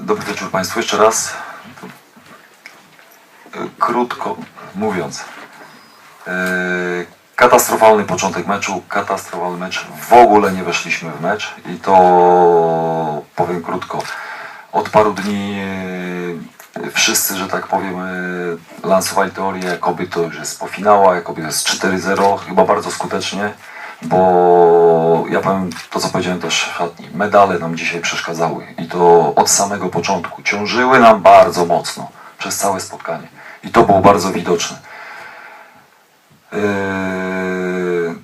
Dobry wieczór Państwu jeszcze raz. E, Krótko mówiąc. e, Katastrofalny początek meczu, katastrofalny mecz. W ogóle nie weszliśmy w mecz i to powiem krótko. Od paru dni e, wszyscy, że tak powiem, lansowali teorię, jakoby to już jest po finałach, jakoby to jest 4-0, chyba bardzo skutecznie, bo ja powiem to, co powiedziałem też szatni. Medale nam dzisiaj przeszkadzały i to od samego początku. Ciążyły nam bardzo mocno przez całe spotkanie i to było bardzo widoczne. Yy,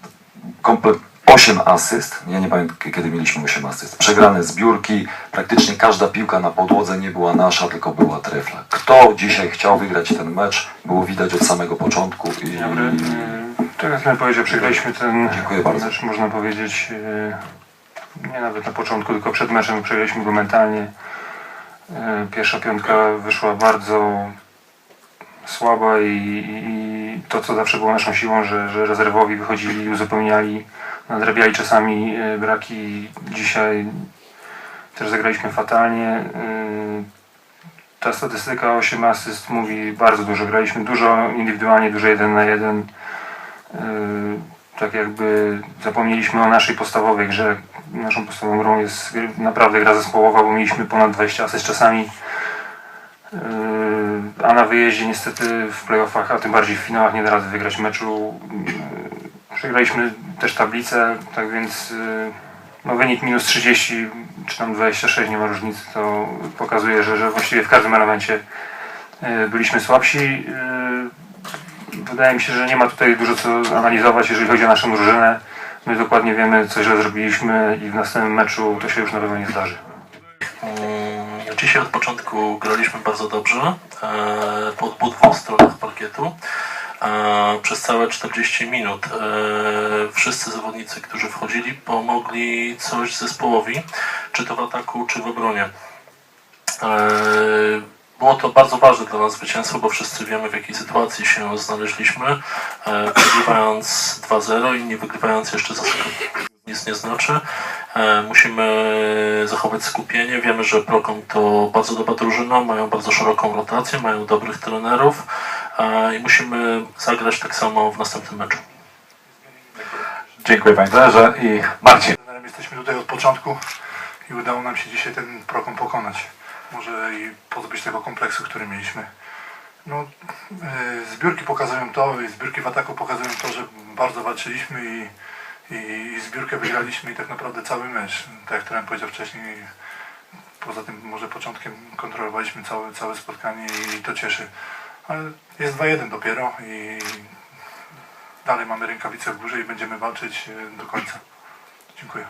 komplet 8 asyst. Ja nie pamiętam kiedy mieliśmy 8 asyst. Przegrane zbiórki. Praktycznie każda piłka na podłodze nie była nasza, tylko była trefla. Kto dzisiaj chciał wygrać ten mecz, było widać od samego początku. I, Tak jak sam powiedział, przegraliśmy ten Dziękuję mecz, można powiedzieć, y, nie nawet na początku, tylko przed meczem przegraliśmy go mentalnie. Y, Pierwsza piątka wyszła bardzo słaba i, i to, co zawsze było naszą siłą, że, że rezerwowi wychodzili, uzupełniali, nadrabiali czasami y, braki. Dzisiaj też zagraliśmy fatalnie. Ta statystyka 8 asyst mówi bardzo dużo. Graliśmy dużo indywidualnie, dużo jeden na jeden. Yy, Tak jakby zapomnieliśmy o naszej podstawowej grze. Naszą podstawową grą jest naprawdę gra zespołowa, bo mieliśmy ponad 20 asyst czasami. Yy, A na wyjeździe niestety w playoffach, a tym bardziej w finałach nie da rady wygrać meczu. Yy, Przegraliśmy też tablicę, tak więc no wynik minus 30 czy tam 26, nie ma różnicy, to pokazuje, że, że właściwie w każdym elemencie e, byliśmy słabsi. Wydaje mi się, że nie ma tutaj dużo co analizować, jeżeli chodzi o naszą drużynę. My dokładnie wiemy, co źle zrobiliśmy i w następnym meczu to się już na pewno nie zdarzy. Mm, Dzisiaj od początku graliśmy bardzo dobrze e, po po dwóch stronach parkietu. E, Przez całe 40 minut e, wszyscy zawodnicy, którzy wchodzili, pomogli coś zespołowi, czy to w ataku, czy w obronie. Było to bardzo ważne dla nas zwycięstwo, bo wszyscy wiemy w jakiej sytuacji się znaleźliśmy, e, wygrywając 2-0 i nie wygrywając jeszcze za sekund. Nic nie znaczy. E, Musimy zachować skupienie. Wiemy, że Procom to bardzo dobra drużyna, mają bardzo szeroką rotację, mają dobrych trenerów e, i musimy zagrać tak samo w następnym meczu. Dziękuję Panie trenerze i Marcin. jesteśmy tutaj od początku i udało nam się dzisiaj ten prokom pokonać. Może i pozbyć tego kompleksu, który mieliśmy. No, yy, zbiórki pokazują to i zbiórki w ataku pokazują to, że bardzo walczyliśmy i, i, i zbiórkę wygraliśmy i tak naprawdę cały mecz. Tak jak trener powiedział wcześniej, poza tym może początkiem kontrolowaliśmy całe, całe spotkanie i to cieszy. Ale jest 2-1 dopiero i dalej mamy rękawice w górze i będziemy walczyć yy, do końca. Dziękuję.